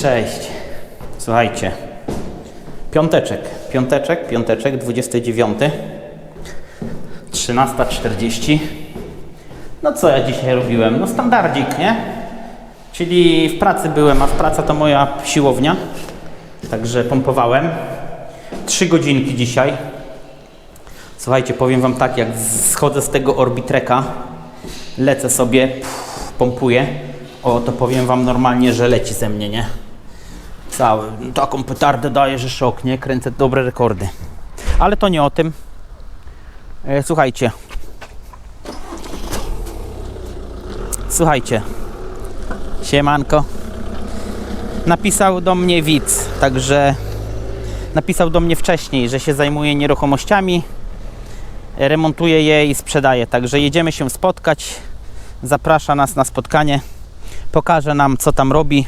Cześć. Słuchajcie. Piąteczek, piąteczek, piąteczek, 29. 13.40. No co ja dzisiaj robiłem? No standardzik, nie? Czyli w pracy byłem, a w praca to moja siłownia. Także pompowałem. Trzy godzinki dzisiaj. Słuchajcie, powiem Wam tak, jak schodzę z tego orbitreka, lecę sobie, pff, pompuję, o to powiem Wam normalnie, że leci ze mnie, nie? Cały, taką petardę daję, że szok, nie? Kręcę dobre rekordy. Ale to nie o tym. E, słuchajcie. Słuchajcie. Siemanko. Napisał do mnie widz, także napisał do mnie wcześniej, że się zajmuje nieruchomościami, remontuje je i sprzedaje. Także jedziemy się spotkać. Zaprasza nas na spotkanie. Pokaże nam, co tam robi,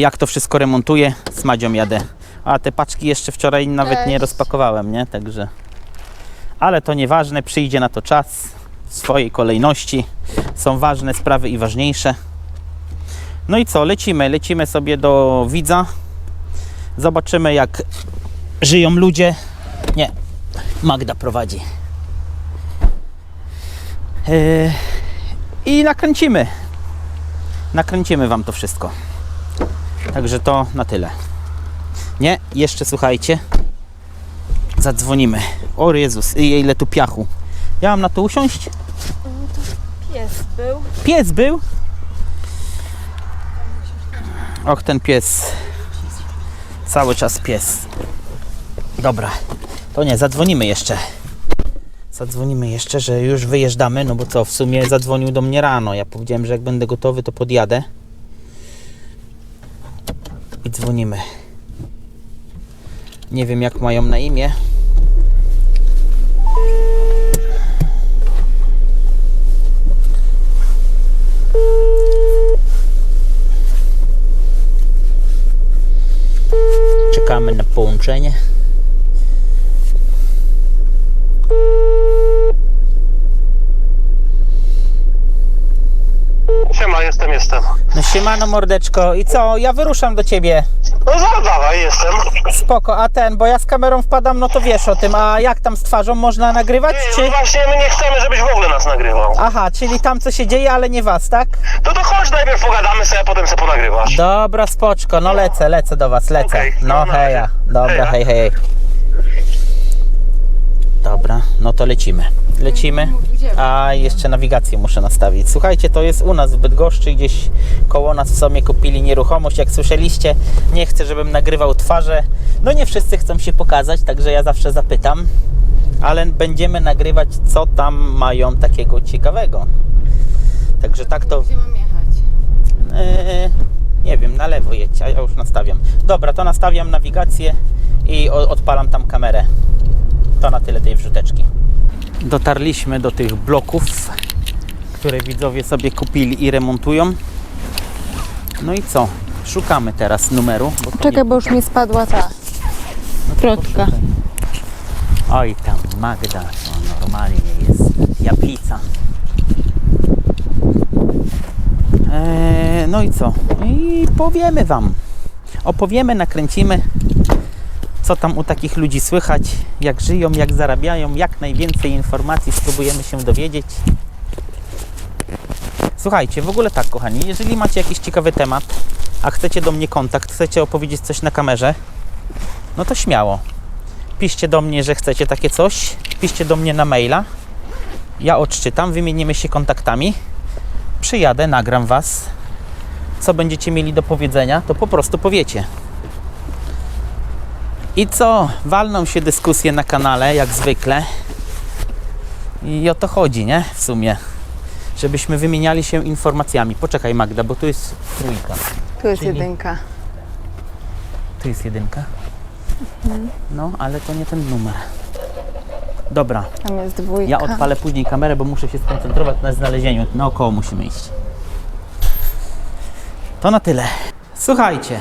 jak to wszystko remontuje. Z Madzią jadę. A te paczki jeszcze wczoraj nawet nie Cześć. rozpakowałem, nie? Także. Ale to nieważne, przyjdzie na to czas w swojej kolejności. Są ważne sprawy i ważniejsze. No i co, lecimy, lecimy sobie do widza. Zobaczymy, jak żyją ludzie. Nie, Magda prowadzi. Yy, I nakręcimy. Nakręcimy Wam to wszystko. Także to na tyle. Nie, jeszcze słuchajcie. Zadzwonimy. O Jezus, ile tu piachu. Ja mam na to usiąść? Pies był. Pies był? Och, ten pies. Cały czas pies. Dobra, to nie, zadzwonimy jeszcze. Zadzwonimy jeszcze, że już wyjeżdżamy, no bo co, w sumie zadzwonił do mnie rano. Ja powiedziałem, że jak będę gotowy, to podjadę. Dzwonimy. Nie wiem, jak mają na imię. Czekamy na połączenie. Jestem. No siemano mordeczko i co? Ja wyruszam do ciebie. No za- dawaj, jestem. Spoko, a ten, bo ja z kamerą wpadam, no to wiesz o tym. A jak tam z twarzą można nagrywać, Ty, czy... no właśnie my nie chcemy, żebyś w ogóle nas nagrywał. Aha, czyli tam co się dzieje, ale nie was, tak? No to chodź najpierw pogadamy sobie, a potem sobie ponagrywasz. Dobra, spoczko, no lecę, lecę do was, lecę. Okej, No no, na heja, dobra, Heja. hej, hej. Dobra, no to lecimy. Lecimy. A jeszcze nawigację muszę nastawić. Słuchajcie, to jest u nas w Bydgoszczy, gdzieś koło nas w sumie kupili nieruchomość. Jak słyszeliście, nie chcę, żebym nagrywał twarze. No nie wszyscy chcą się pokazać, także ja zawsze zapytam. Ale będziemy nagrywać, co tam mają takiego ciekawego. Także tak to Gdzie mam jechać? Eee, nie wiem, na lewo jedź, a ja już nastawiam. Dobra, to nastawiam nawigację i odpalam tam kamerę. To na tyle tej wrzuteczki. Dotarliśmy do tych bloków, które widzowie sobie kupili i remontują. No i co? Szukamy teraz numeru. Bo to Czekaj, bo już mi spadła ta protka. Oj tam, Magda, to normalnie jest japlica. Eee, no i co? I powiemy Wam. Opowiemy, nakręcimy, co tam u takich ludzi słychać, jak żyją, jak zarabiają, jak najwięcej informacji spróbujemy się dowiedzieć. Słuchajcie, w ogóle tak, kochani, jeżeli macie jakiś ciekawy temat, a chcecie do mnie kontakt, chcecie opowiedzieć coś na kamerze, no to śmiało piszcie do mnie, że chcecie takie coś, piszcie do mnie na maila. Ja odczytam, wymienimy się kontaktami. Przyjadę, nagram Was. Co będziecie mieli do powiedzenia, to po prostu powiecie. I co? Walną się dyskusje na kanale, jak zwykle. I o to chodzi, nie? W sumie. Żebyśmy wymieniali się informacjami. Poczekaj, Magda, bo tu jest trójka. Tu jest Czyli- jedynka. Tu jest jedynka. No, ale to nie ten numer. Dobra, Tam jest dwójka. ja odpalę później kamerę, bo muszę się skoncentrować na znalezieniu. Naokoło musimy iść. To na tyle. Słuchajcie,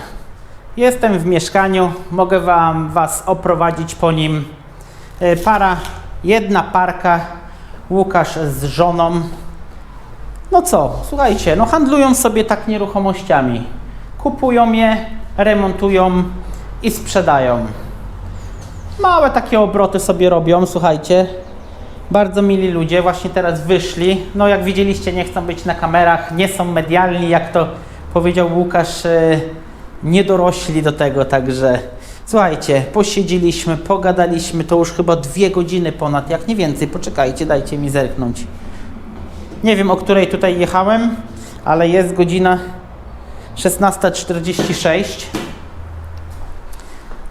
jestem w mieszkaniu. Mogę wam was oprowadzić po nim. E, Para, jedna parka. Łukasz z żoną. No co, słuchajcie, no handlują sobie tak nieruchomościami. kupują je, remontują i sprzedają. Małe takie obroty sobie robią, słuchajcie. Bardzo mili ludzie, właśnie teraz wyszli. No jak widzieliście, nie chcą być na kamerach, nie są medialni, jak to powiedział Łukasz, e, nie dorośli do tego, także słuchajcie, posiedzieliśmy, pogadaliśmy, to już chyba dwie godziny ponad, jak nie więcej, poczekajcie, dajcie mi zerknąć. Nie wiem, o której tutaj jechałem, ale jest godzina 16.46.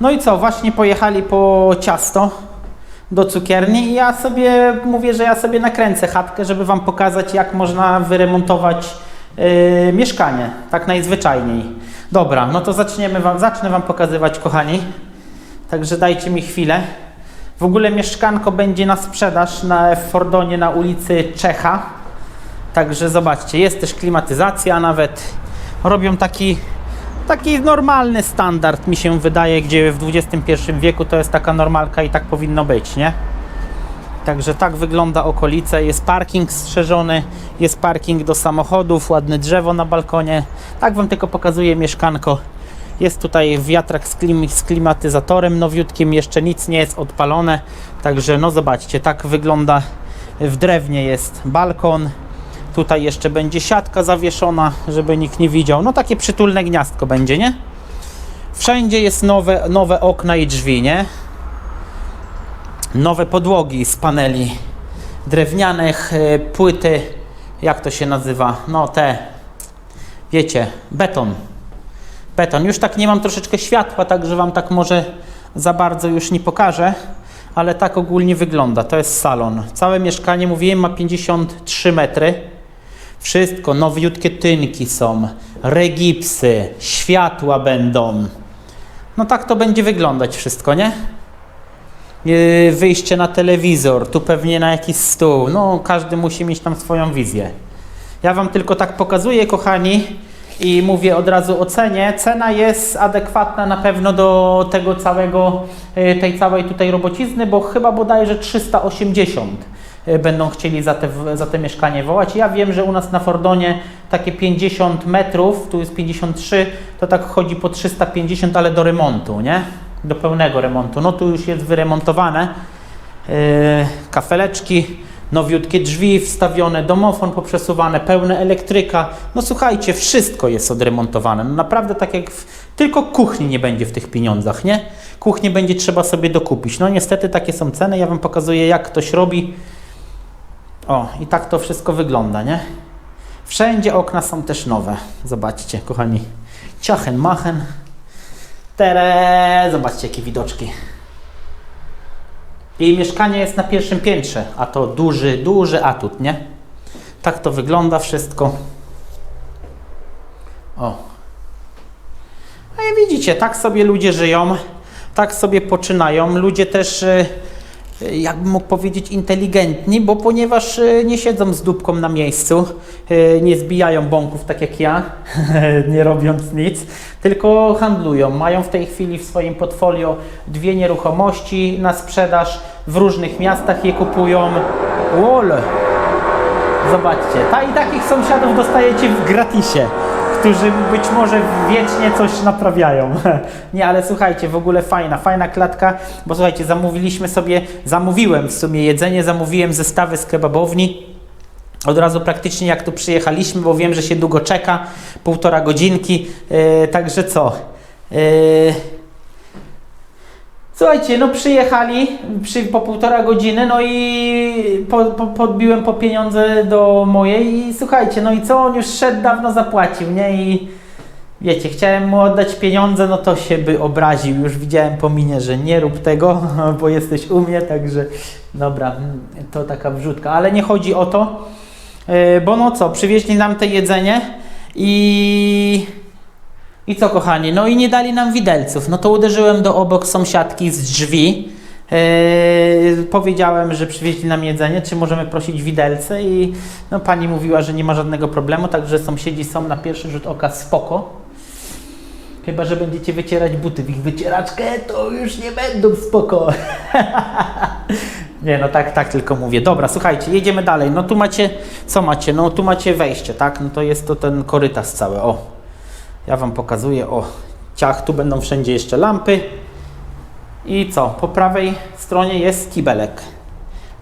No i co, właśnie pojechali po ciasto do cukierni i ja sobie mówię, że ja sobie nakręcę chatkę, żeby Wam pokazać, jak można wyremontować yy, mieszkanie, tak najzwyczajniej. Dobra, no to zaczniemy wam, zacznę Wam pokazywać, kochani. Także dajcie mi chwilę. W ogóle mieszkanko będzie na sprzedaż na Fordonie na ulicy Czecha. Także zobaczcie, jest też klimatyzacja nawet. Robią taki, taki normalny standard, mi się wydaje, gdzie w XXI wieku to jest taka normalka i tak powinno być, nie? Także tak wygląda okolice. Jest parking strzeżony, jest parking do samochodów, ładne drzewo na balkonie. Tak Wam tylko pokazuję mieszkanko. Jest tutaj wiatrak z, klim z klimatyzatorem nowiutkim, jeszcze nic nie jest odpalone. Także no zobaczcie, tak wygląda. W drewnie jest balkon. Tutaj jeszcze będzie siatka zawieszona, żeby nikt nie widział. No takie przytulne gniazdko będzie, nie? Wszędzie jest nowe, nowe okna i drzwi, nie? Nowe podłogi z paneli drewnianych, e, płyty, jak to się nazywa? No te, wiecie, beton. Beton. Już tak nie mam troszeczkę światła, także Wam tak może za bardzo już nie pokażę, ale tak ogólnie wygląda. To jest salon. Całe mieszkanie, mówiłem, ma 53 metry. Wszystko, nowiutkie tynki są, regipsy, światła będą. No tak to będzie wyglądać wszystko, nie? Yy, Wyjście na telewizor, tu pewnie na jakiś stół. No, każdy musi mieć tam swoją wizję. Ja Wam tylko tak pokazuję, kochani, i mówię od razu o cenie. Cena jest adekwatna na pewno do tego całego, yy, tej całej tutaj robocizny, bo chyba bodajże 380 yy, będą chcieli za te, za te mieszkanie wołać. Ja wiem, że u nas na Fordonie takie 50 metrów, tu jest 53, to tak chodzi po 350, ale do remontu, nie? Do pełnego remontu. No tu już jest wyremontowane. Yy, kafeleczki, nowiutkie drzwi wstawione, domofon poprzesuwane, pełne elektryka. No słuchajcie, wszystko jest odremontowane. No naprawdę tak jak w, tylko kuchni nie będzie w tych pieniądzach, nie? Kuchnię będzie trzeba sobie dokupić. No niestety takie są ceny. Ja Wam pokazuję jak ktoś robi. O, i tak to wszystko wygląda, nie? Wszędzie okna są też nowe. Zobaczcie, kochani. Ciachen, machen. Tere, zobaczcie jakie widoczki. I mieszkanie jest na pierwszym piętrze, a to duży, duży atut, nie? Tak to wygląda wszystko. O. I widzicie, tak sobie ludzie żyją, tak sobie poczynają. Ludzie też, y, jakbym mógł powiedzieć, inteligentni, bo ponieważ y, nie siedzą z dupką na miejscu, y, nie zbijają bąków tak jak ja, nie robiąc nic, tylko handlują. Mają w tej chwili w swoim portfolio dwie nieruchomości na sprzedaż, w różnych miastach je kupują. Łol! Zobaczcie, ta i takich sąsiadów dostajecie w gratisie, którzy być może wiecznie coś naprawiają. Nie, ale słuchajcie, w ogóle fajna, fajna klatka, bo słuchajcie, zamówiliśmy sobie, zamówiłem w sumie jedzenie, zamówiłem zestawy z kebabowni. Od razu praktycznie jak tu przyjechaliśmy, bo wiem, że się długo czeka, półtora godzinki, yy, także co? Yy, Słuchajcie, no przyjechali przy, po półtora godziny, no i po, po, podbiłem po pieniądze do mojej i słuchajcie, no i co, on już szedł, dawno zapłacił, nie? I wiecie, chciałem mu oddać pieniądze, no to się by obraził, już widziałem po minie, że nie rób tego, bo jesteś u mnie, także dobra, to taka wrzutka, ale nie chodzi o to, yy, bo no co, przywieźli nam te jedzenie i... I co kochani, no i nie dali nam widelców. No to uderzyłem do obok sąsiadki z drzwi. Yy, powiedziałem, że przywieźli nam jedzenie, czy możemy prosić widelce i no, pani mówiła, że nie ma żadnego problemu, także sąsiedzi są na pierwszy rzut oka spoko. Chyba, że będziecie wycierać buty w ich wycieraczkę, to już nie będą spoko. nie, no tak, tak tylko mówię. Dobra, słuchajcie, jedziemy dalej. No tu macie, co macie? No tu macie wejście, tak? No to jest to ten korytarz cały, o. Ja Wam pokazuję o ciach. Tu będą wszędzie jeszcze lampy. I co? Po prawej stronie jest kibelek.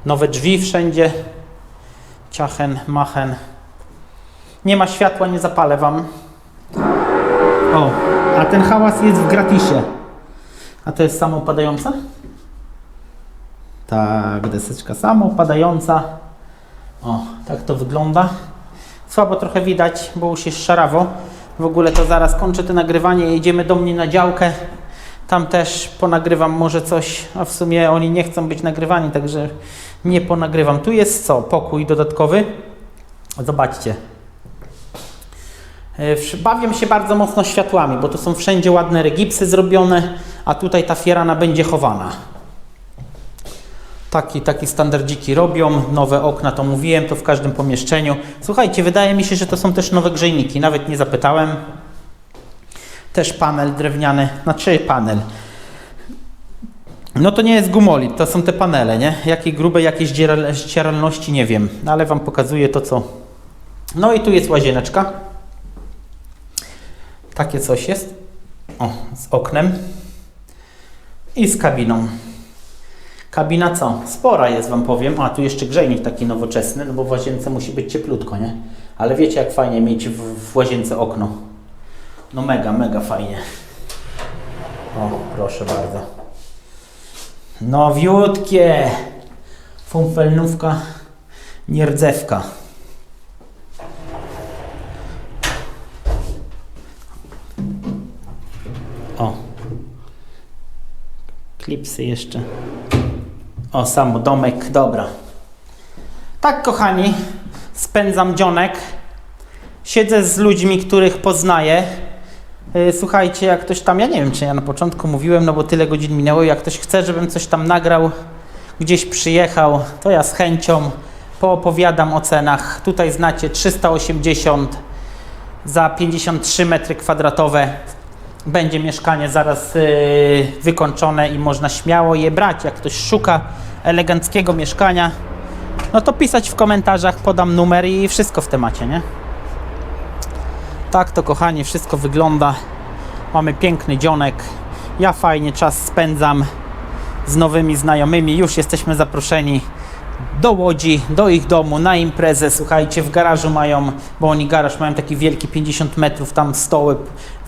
Nowe drzwi wszędzie. Ciachen, machen. Nie ma światła, nie zapalę Wam. O, a ten hałas jest w gratisie. A to jest samoopadająca? Tak, deseczka samoopadająca. O, tak to wygląda. Słabo trochę widać, bo już jest szarawo. W ogóle to zaraz kończę to nagrywanie jedziemy do mnie na działkę. Tam też ponagrywam może coś, a w sumie oni nie chcą być nagrywani, także nie ponagrywam. Tu jest co? Pokój dodatkowy. Zobaczcie. E, Bawię się bardzo mocno światłami, bo to są wszędzie ładne regipsy zrobione, a tutaj ta fierana będzie chowana. Taki, taki standardziki robią, nowe okna, to mówiłem, to w każdym pomieszczeniu. Słuchajcie, wydaje mi się, że to są też nowe grzejniki, nawet nie zapytałem. Też panel drewniany, znaczy panel. No to nie jest gumolit, to są te panele, nie? Jakiej grubej, jakiej ścieralności nie wiem, ale Wam pokazuję to, co... No i tu jest łazieneczka. Takie coś jest. O, z oknem. I z kabiną. Kabina co? Spora jest, Wam powiem. A, tu jeszcze grzejnik taki nowoczesny, no bo w łazience musi być cieplutko, nie? Ale wiecie, jak fajnie mieć w, w łazience okno. No mega, mega fajnie. O, proszę bardzo. Nowiutkie. Fumfelnówka, nierdzewka. O. Klipsy jeszcze. O, sam domek, dobra. Tak, kochani, spędzam dzionek. Siedzę z ludźmi, których poznaję. Yy, Słuchajcie, jak ktoś tam, ja nie wiem, czy ja na początku mówiłem, no bo tyle godzin minęło, jak ktoś chce, żebym coś tam nagrał, gdzieś przyjechał, to ja z chęcią poopowiadam o cenach. Tutaj znacie 380 za 53 metry kwadratowe. Będzie mieszkanie zaraz yy, wykończone i można śmiało je brać. Jak ktoś szuka eleganckiego mieszkania, no to pisać w komentarzach, podam numer i wszystko w temacie, nie? Tak to kochani, wszystko wygląda. Mamy piękny dzionek. Ja fajnie czas spędzam z nowymi znajomymi. Już jesteśmy zaproszeni do Łodzi, do ich domu, na imprezę. Słuchajcie, w garażu mają, bo oni garaż mają taki wielki 50 metrów, tam stoły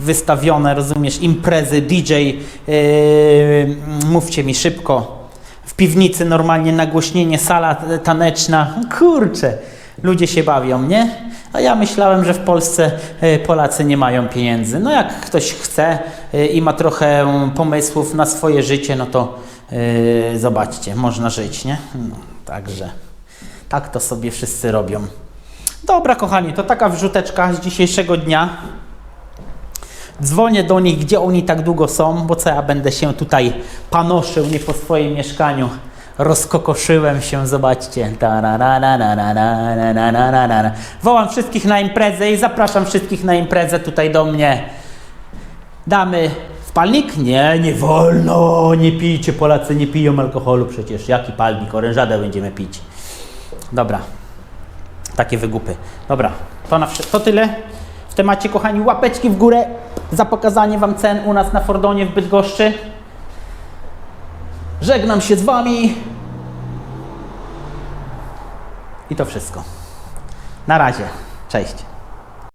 wystawione, rozumiesz, imprezy, DJ, yy, mówcie mi szybko. W piwnicy normalnie nagłośnienie, sala taneczna. Kurczę, ludzie się bawią, nie? A ja myślałem, że w Polsce e, Polacy nie mają pieniędzy. No jak ktoś chce e, i ma trochę pomysłów na swoje życie, no to e, zobaczcie, można żyć, nie? No, Także tak to sobie wszyscy robią. Dobra, kochani, to taka wrzuteczka z dzisiejszego dnia. Dzwonię do nich, gdzie oni tak długo są, bo co ja będę się tutaj panoszył, nie po swoim mieszkaniu. Rozkokoszyłem się, zobaczcie. Wołam wszystkich na imprezę i zapraszam wszystkich na imprezę tutaj do mnie. Damy wpalnik? Nie, nie wolno, nie pijcie, Polacy nie piją alkoholu przecież. Jaki palnik? Orężadę będziemy pić. Dobra, takie wygupy. Dobra, to, na, to tyle w temacie, kochani. Łapeczki w górę za pokazanie Wam cen u nas na Fordonie w Bydgoszczy. Żegnam się z Wami. I to wszystko. Na razie. Cześć.